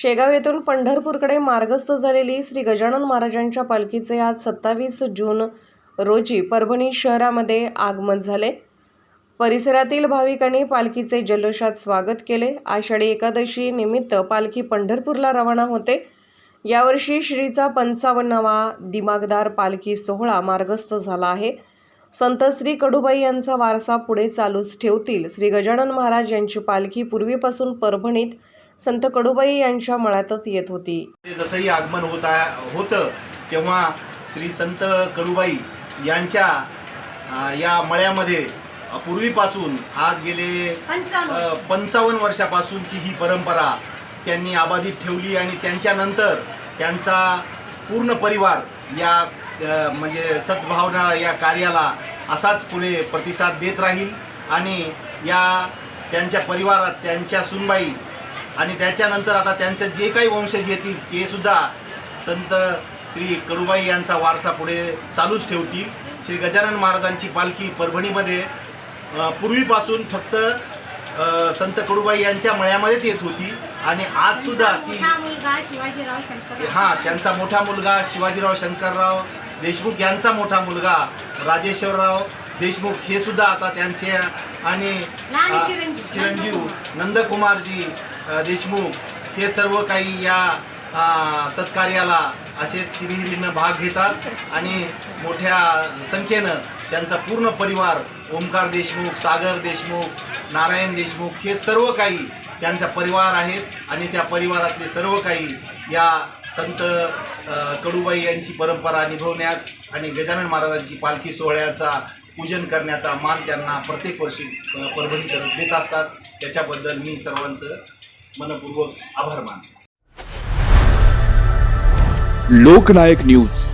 शेगाव येथून पंढरपूरकडे मार्गस्थ झालेली श्री गजानन महाराजांच्या पालखीचे आज सत्तावीस जून रोजी परभणी शहरामध्ये आगमन झाले. परिसरातील भाविकांनी पालखीचे जल्लोषात स्वागत केले. आषाढी एकादशी निमित्त पालखी पंढरपूरला रवाना होते. यावर्षी श्रीचा पंचावन्नावा दिमागदार पालखी सोहळा मार्गस्थ झाला आहे. संत श्री कडूबाई यांचा वारसा पुढे चालूच ठेवतील. श्री गजानन महाराज यांची पालखी पूर्वीपासून परभणीत संत कडूबाई यांच्या मळ्यातच येत होती. ते जसंही आगमन होत आहे होतं तेव्हा श्री संत कडूबाई यांच्या या मळ्यामध्ये पूर्वीपासून आज गेले पंचावन्न वर्षापासूनची ही परंपरा त्यांनी अबाधित ठेवली आणि त्यांच्यानंतर त्यांचा पूर्ण परिवार या म्हणजे सद्भावना या कार्याला असाच पुढे प्रतिसाद देत राहील आणि या त्यांच्या परिवारात त्यांच्या सुनबाई आणि त्याच्यानंतर आता त्यांचे जे काही वंशज येतील ते सुद्धा संत श्री कडूबाई यांचा वारसा पुढे चालूच ठेवतील. श्री गजानन महाराजांची पालखी परभणीमध्ये पूर्वीपासून फक्त संत कडूबाई यांच्या मळ्यामध्येच येत होती. आणि आज सुद्धा ती हा मुलगा शिवाजीराव शंकर हा त्यांचा मोठा मुलगा शिवाजीराव शंकरराव देशमुख यांचा मोठा मुलगा राजेश्वरराव देशमुख हे सुद्धा आता त्यांचे आणि चिरंजीव. नंदकुमारजी देशमुख हे सर्व काही या सत्कार्याला असेच हिरिहिरीनं भाग घेतात आणि मोठ्या संख्येनं त्यांचा पूर्ण परिवार ओमकार देशमुख सागर देशमुख नारायण देशमुख हे सर्व काही त्यांचा परिवार आहेत आणि त्या परिवारातले सर्व काही या संत कडूबाई यांची परंपरा निभवण्यास आणि गजानन महाराजांची पालखी सोहळ्याचा पूजन करण्याचा मान त्यांना प्रत्येक वर्षी परभणी परभणीकर देत असतात. त्याच्याबद्दल मी सर्वांचं मनपूर्वक आभार मानतो. लोकनायक न्यूज.